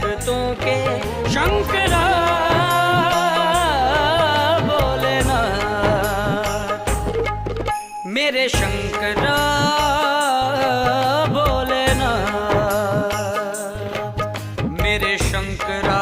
भक्तों के शंकरा बोलना मेरे शंकरा बोलना मेरे शंकरा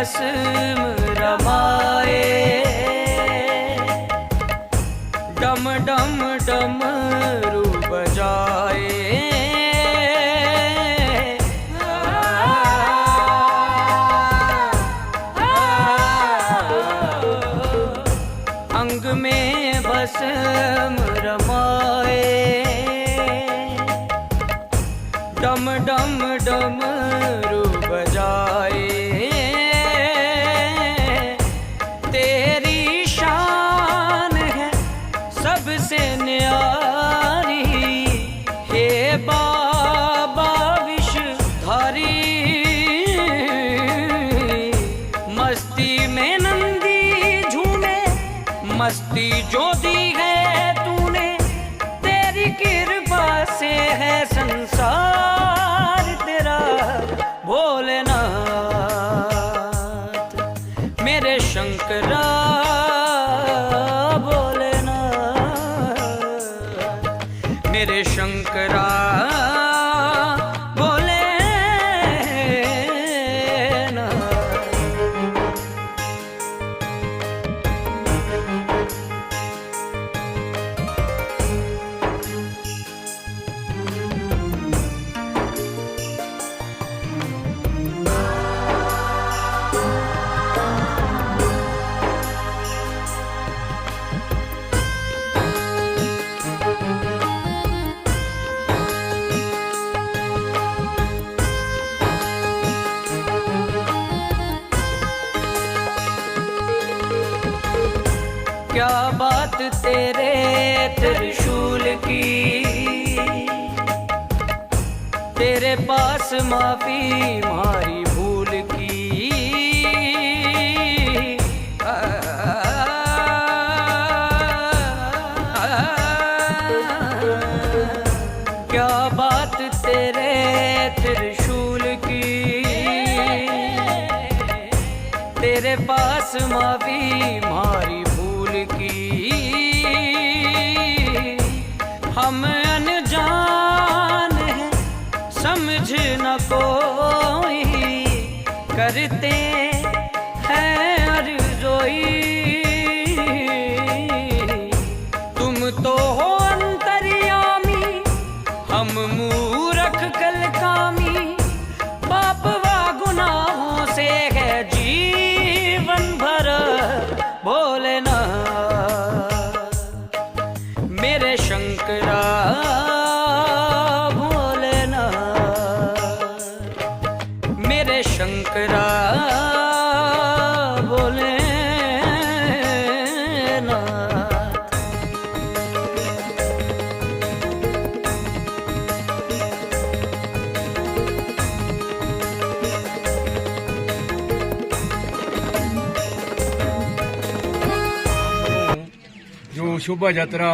में भस्म रमाए डम डम डम रू बजाए अंग में भस्म रमाए डम डम डम मस्ती जो दी है तूने, तेरी कृपा से है संसार तेरा। भोलेनाथ, मेरे शंकरा, भोलेनाथ, मेरे शंकरा। क्या बात तेरे त्रिशूल की तेरे पास माफ़ी मारी भूल की क्या बात तेरे त्रिशूल की तेरे पास माफ़ी मारी की। हम अनजान हैं, समझ न कोई। करते हैं अर्जोई तुम तो हो अंतर्यामी, हम मूरख कल कामी पाप व गुनाहों से है जीवन मेरे शंकरा भोलेनाथ ਜੋ ਸ਼ੋਭਾ ਯਾਤਰਾ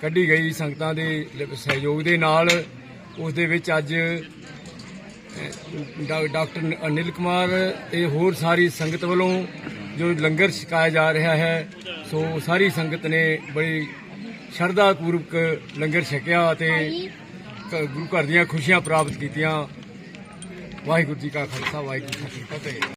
ਕੱਢੀ ਗਈ ਸੰਗਤਾਂ ਦੇ ਲ- ਸਹਿਯੋਗ ਦੇ ਨਾਲ ਉਸ ਦੇ ਵਿੱਚ ਅੱਜ ਅਹ, ਡਾ- ਡਾਕਟਰ ਅਨਿਲ ਕੁਮਾਰ ਤੇ ਹੋਰ ਸਾਰੀ ਸੰਗਤ ਵੱਲੋਂ ਜੋ ਲੰਗਰ ਛਕਾਇਆ ਜਾ ਰਿਹਾ ਹੈ, ਸੋ ਸਾਰੀ ਸੰਗਤ ਨੇ ਬੜੀ ਸ਼ਰਧਾ ਪੂਰਵਕ ਲੰਗਰ ਛਕਿਆ ਅਤੇ ਕ- ਗੁਰੂ ਘਰ ਦੀਆਂ ਖੁਸ਼ੀਆਂ ਪ੍ਰਾਪਤ ਕੀਤੀਆਂ। ਵਾਹਿਗੁਰੂ ਜੀ ਕਾ ਖਾਲਸਾ, ਵਾਹਿਗੁਰੂ ਜੀ ਕੀ ਫਤਿਹ।